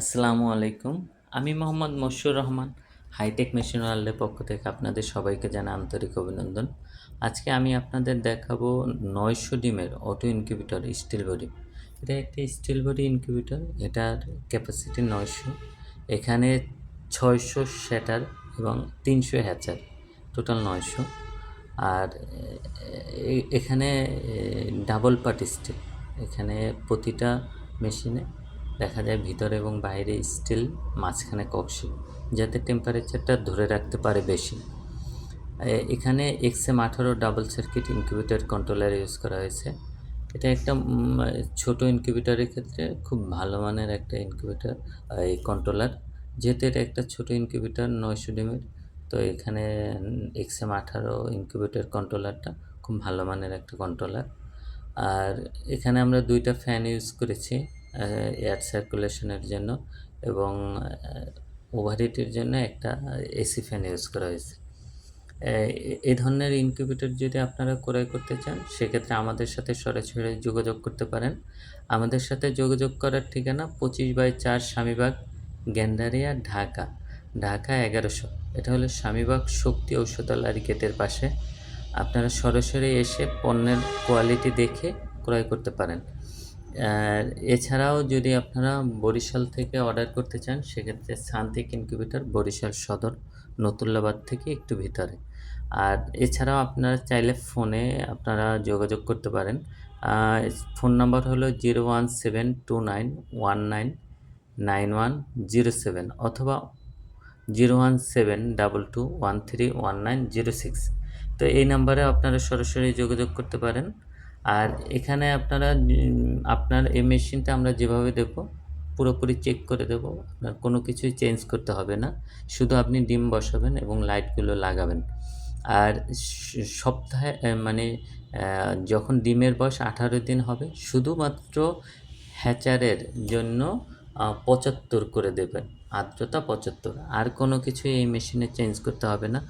আসসালামু আলাইকুম। আমি মোহাম্মদ মশিউর রহমান, হাইটেক মেশিন ওয়ার্ল্ডের পক্ষ থেকে আপনাদের সবাইকে জানা আন্তরিক অভিনন্দন। আজকে আমি আপনাদের দেখাবো নয়শো ডিমের অটো ইনকিউবেটর, স্টিল বডি। এটা একটি স্টিল বডি ইনকিউবেটর, এটার ক্যাপাসিটি নয়শো। এখানে ছয়শো শ্যাটার এবং তিনশো হ্যাচার, টোটাল নয়শো। আর এখানে ডাবল পার্ট স্টিল, এখানে প্রতিটা মেশিনে দেখা যায় ভিতরে এবং বাইরে স্টিল মাঝখানে কক্সি যাতে টেম্পারেচারটা ধরে রাখতে পারে বেশি। এখানে এক্সএম আঠারো double circuit incubator controller use করা হয়েছে। এটা একটা ছোট ইনকিউবেটরের ক্ষেত্রে খুব ভালো মানের একটা ইনকিউবেটর এই কন্ট্রোলার যেহেতু এটা একটা ছোট ইনকিউবেটর নয়শো ডিমের, তো এখানে এক্সএম আঠারো ইনকিউবেটর কন্ট্রোলারটা খুব ভালো মানের একটা কন্ট্রোলার আর এখানে আমরা দুইটা ফ্যান ইউজ করেছি। এয়ার সার্কুলেশনের জন্য এবং ওভারহিটের জন্য একটা এসি ফ্যান ইউজ করা হয়েছে। এই ধরনের ইনকিউবেটর যদি আপনারা ক্রয় করতে চান, সেক্ষেত্রে আমাদের সাথে সরাসরি যোগাযোগ করতে পারেন। আমাদের সাথে যোগাযোগ করার ঠিকানা পঁচিশ বাই চার স্বামীবাগ গ্যান্ডারিয়া ঢাকা। ঢাকা এগারোশো। এটা হলো স্বামীবাগ শক্তি ঔষধালয় গেটের পাশে। আপনারা সরাসরি এসে পণ্যের কোয়ালিটি দেখে ক্রয় করতে পারেন। আর এছাড়াও যদি আপনারা বরিশাল থেকে অর্ডার করতে চান, সেক্ষেত্রে শান্তিক ইনকিউবেটর বরিশাল সদর, নতুল্লাবাদ থেকে একটু ভিতরে। আর এছাড়াও আপনারা চাইলে ফোনে আপনারা যোগাযোগ করতে পারেন। ফোন নাম্বার হলো zero one seven two nine one nine nine one zero seven অথবা zero one seven double two one three one nine zero six. তো এই নাম্বারে আপনারা সরাসরি যোগাযোগ করতে পারেন। আর এখানে আপনারা আপনার এই মেশিনটা আমরা যেভাবে দেব, পুরোপুরি চেক করে দেব, আপনার কোনো কিছুই চেঞ্জ করতে হবে না। শুধু আপনি ডিম বসাবেন এবং লাইটগুলো লাগাবেন। আর সপ্তাহে মানে যখন ডিমের বয়স আঠারো দিন হবে, শুধুমাত্র হ্যাচারের জন্য পঁচাত্তর করে দেবেন, আর্দ্রতা পঁচাত্তর। আর কোনো কিছু এই মেশিনে চেঞ্জ করতে হবে না।